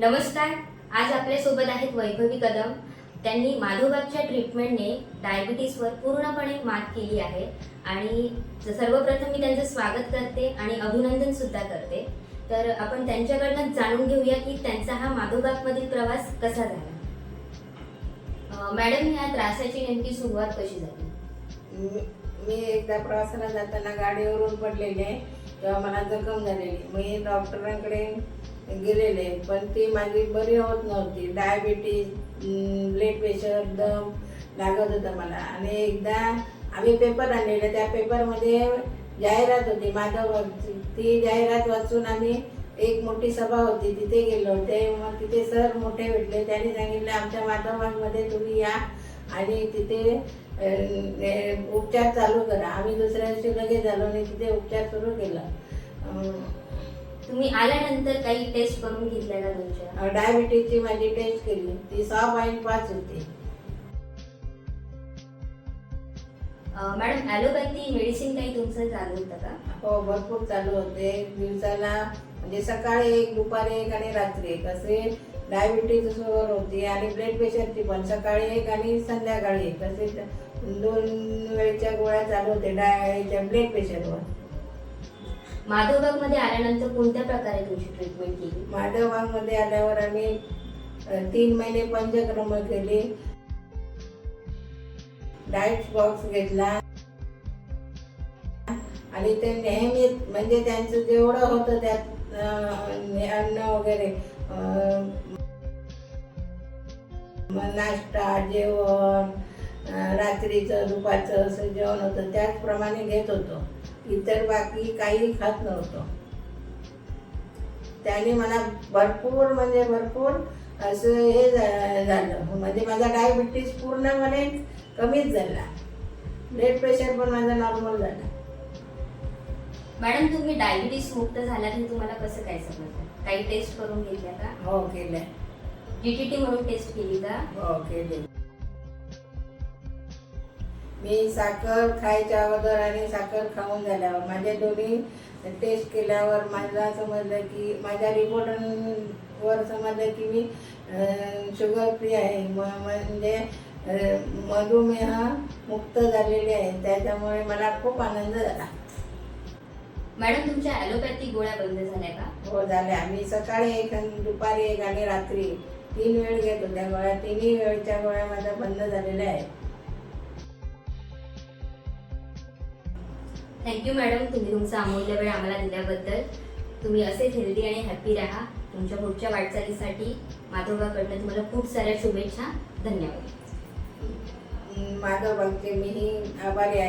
नमस्कार आज आपल्यासोबत आहेत वैभवी कदम. त्यांनी माधोबागच्या ट्रीटमेंटने डायबिटीसवर पूर्णपणे मात केली आहे. आणि सर्वप्रथम मी त्यांचं स्वागत करते आणि अभिनंदन सुद्धा करते. तर आपण त्यांच्याकडनं जाणून घेऊया की त्यांचा हा माधोबागमधील प्रवास कसा झाला. मॅडम या त्रासाची नेमकी सुरुवात कशी झाली? मी एकदा प्रवासाला जाताना गाडीवरून पडलेले तेव्हा मला जखम झालेली मी डॉक्टरांकडे गेलेले पण ती माझी बरी होत नव्हती. डायबिटीज ब्लड प्रेशर दम लागत होतं मला. आणि एकदा आम्ही पेपर आणलेले त्या पेपरमध्ये जाहिरात होती माधव ती जाहिरात वाचून आम्ही एक मोठी सभा होती तिथे गेलो. होते मग तिथे सर मोठे भेटले. त्यांनी सांगितलं आमच्या माधवांमध्ये तुम्ही या आणि तिथे उपचार चालू करा. आम्ही दुसऱ्या दिवशी लगेच झालो आणि तिथे उपचार सुरू केला. तुम्ही आल्यानंतर काही टेस्ट करून घेतल्या का तुमच्या? डायबिटीजची माझी टेस्ट केली. ती सहा पॉईंट पाच होती. मॅडम ॲलोपॅथी मेडिसिन काही तुमचं चालू होतं का? हो भरपूर चालू होते. दिवसाला म्हणजे सकाळी एक दुपारी एक आणि रात्री एक. असे डायबिटीजवर होती आणि ब्लड प्रेशरची पण. सकाळी एक आणि संध्याकाळी एक. असे दोन वेळेच्या गोळ्या चालू होते डायच्या ब्लड प्रेशरवर माधवबागमध्ये आल्यानंतर कोणत्या प्रकारे तुमची ट्रीटमेंट केली? माधवबागमध्ये आल्यावर आम्ही अ, तीन महिने पंचक्रम केली. डाएट बॉक्स घेतला. आणि ते नेहमी म्हणजे त्यांचं जेवढं होतं त्यात अ, अन्न वगैरे अ, नाश्ता जेवण रात्रीचं दुपारचं असं जेवण होतं. त्याचप्रमाणे घेत होतो. इतर बाकी काही खात नव्हतो. त्याने मला भरपूर म्हणजे भरपूर असं हे झालं. म्हणजे माझा डायबिटीस पूर्णपणे कमीच झाला. ब्लड प्रेशर पण माझा नॉर्मल झाला. मॅडम तुम्ही डायबिटीस मुक्त झाला की तुम्हाला कसं काय समजलं? काही टेस्ट करून घेतल्या का? हो केलं जीटीटी म्हणून टेस्ट केली का? हो केले. मी साखर खायच्या अगोदर आणि साखर खाऊन झाल्यावर माझे दोन्ही टेस्ट केल्यावर मला समजलं की माझ्या रिपोर्टांवर समजलं की मी शुगर फ्री आहे. म- म्हणजे मधुमेह मुक्त झालेले आहे. त्याच्यामुळे मला खूप आनंद झाला. मॅडम तुमच्या ॲलोपॅथी गोळ्या बंद झाल्या का? हो झाले आम्ही सकाळी एक आणि दुपारी एक आणि रात्री तीन वेळ घेत होत्या. गोळ्या तिन्ही वेळच्या गोळ्या माझ्या बंद झालेल्या आहेत. थँक्यू मॅडम तुम्ही तुमचा अमूल्य वेळ आम्हाला दिल्याबद्दल. तुम्ही असेच हेल्दी आणि हॅपी राहा. तुमच्या पुढच्या वाटचालीसाठी माधवबाकडनं तुम्हाला खूप साऱ्या शुभेच्छा. धन्यवाद. माधव बघते मीही आभारी आहे.